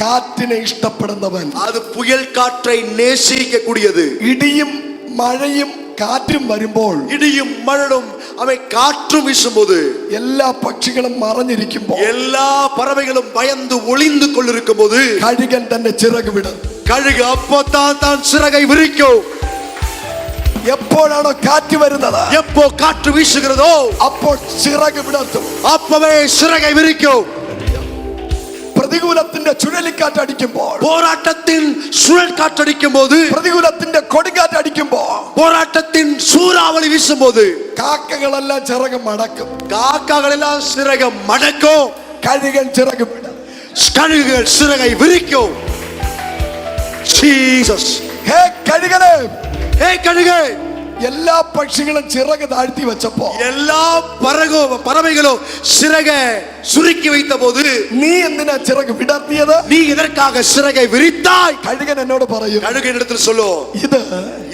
കാറ്റിനെ ഇഷ്ടപ്പെടുന്നവൻ அது புயல் காற்றை நேசிக்கக்கூடியது ഇടിയും മഴയും കാറ്റും വരുമ്പോൾ இடியும் மழலும் அவை காற்றும் வீசும்போது എല്ലാ പക്ഷികളും മറഞ്ഞിരിക്കുമ്പോൾ எல்லா பறவைகளும் பயந்து ஒளிந்து கொண்டிருக்கும் போது കഴുകൻ തന്റെ ചിറക് വിടും கழுகு அப்போதான் தான் சிறகை விரிக்கும் എപ്പോഴാണോ കാറ്റ് വരുന്നത് எப்போ காற்று வீசுகிறதோ അപ്പോൾ ചിറക് വിടർത്തും அப்பவே சிறகை விரிக்கும் പ്രതികൂലത്തിന്റെ ചുഴലിക്കാറ്റ് അടിക്കുമ്പോൾ പോരാട്ടത്തിൽ ചുഴൽക്കാറ്റ് അടിക്കുമ്പോൾ പ്രതികൂലത്തിന്റെ കൊടുങ്കാറ്റ് അടിക്കുമ്പോൾ പോരാട്ടത്തിൽ സൂറാവളി വീശുമ്പോൾ കാക്കകളെല്ലാം ചിറകം മടക്കും കാക്കകളെല്ലാം ചിറകം മടക്കോ കഴുകൻ ചിറകം കഴുകുകൾ ചിറകൈ വിരിക്കോ ജീസസ് ഹേ കഴുകനെ ഹേ കഴുകേ എല്ലാ പക്ഷികളും ചിറക് താഴ്ത്തി വെച്ചപ്പോ எல்லா பறகு பறவைகளும் சிறகை சுருக்கி வைத்த போது നീ എന്തിനാ ചിറക് വിടർത്തിയത് நீ எதற்காக சிறகை விரித்தாய் കഴുകൻ എന്നോട് പറയും கழுகு இடத்தில் சொல்லு ഇത്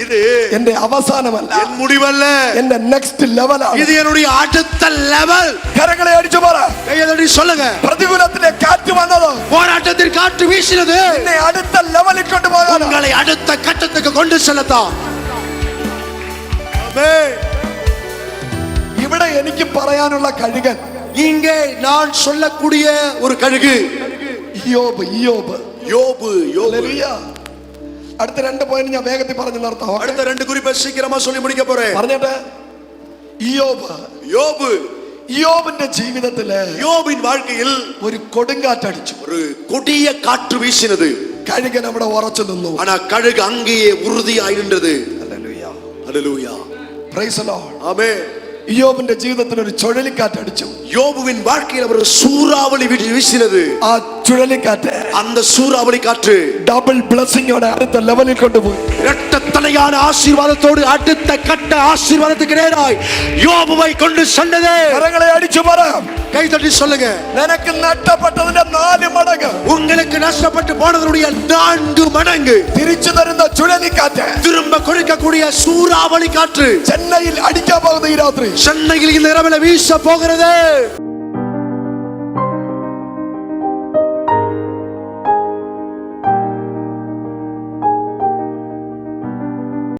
இது എന്റെ അവസാനമല്ല என் முடிவல்ல എന്റെ നെക്സ്റ്റ് ലെവലാണ് இது என்னுடைய அடுத்த லெவல் കരങ്ങളെ അടിച്ചു പറ கையதடி சொல்லுங்க പ്രതികൂലത്തിലെ കാറ്റ് വന്നത് போராட்டத்தில் காற்று வீசினது എന്നെ അടുത്ത ലെവലിൽ കൊണ്ടുപോകാൻ உங்களை அடுத்த கட்டத்துக்கு கொண்டு செல்லத்தான் ஆமென். ഇവിടെ എനിക്ക് പറയാനുള്ള കഴുകൻ இங்கே நான் சொல்லக்கூடிய ஒரு கழுகு ഇയോബ് ഇയോബ് யோபு யோபு ഹല്ലേലൂയ. അടുത്ത രണ്ട് പോയിന്റ് ഞാൻ വേഗത്തിൽ പറഞ്ഞു നിർത്താം அடுத்த ரெண்டு குறிப்பை சீக்கிரமா சொல்லி முடிக்க போறேன் പറഞ്ഞിട്ട് ഇയോബ് யோபு ഇയോബിന്റെ ജീവിതത്തില് யோபின் வாழ்க்கையில் ഒരു കൊടുങ്കാറ്റടിച്ചു ஒரு கொடிய காற்று வீசினது കഴുകൻ അവിടെ ഉറച്ചു നിന്നു ஆனா கழுகு அங்கேயே உறுதியாய் நின்றது hallelujah. praise the Lord amen യോബിന്റെ ജീവിതത്തിൽ ഒരു ചുഴലിക്കാറ്റ് അടിച്ചു യോബുവിൻ വാഴ്ക്കയിൽ അവർ സൂറാവളി വീശിനത് ആ சுழலி அந்த சூறாவளி காற்று டபுள் பிளஸிங்கோட அடுத்த லெவலில் கொண்டு போய். இரட்டத்தலையான ஆசீர்வாதத்தோடு அடுத்த கட்ட ஆசீர்வாதத்துக்கு நேராய் யோபுவை கொண்டு சென்றதே கரங்களை அடிச்சு மரம் கை தட்டி சொல்லுங்க. எனக்கு நட்டப்பட்டதுடைய நாலு மடங்கு. உங்களுக்கு நஷ்டப்பட்டு போனதனுடைய நான்கு மடங்கு. திருச்சி தருந்த சுழலி காற்று. திரும்ப கொடுக்கக்கூடிய சூறாவளி காற்று. சென்னையில் அடிக்க போகுது ராத்திரி சென்னையில் இந்த இரவில் வீச போகிறது.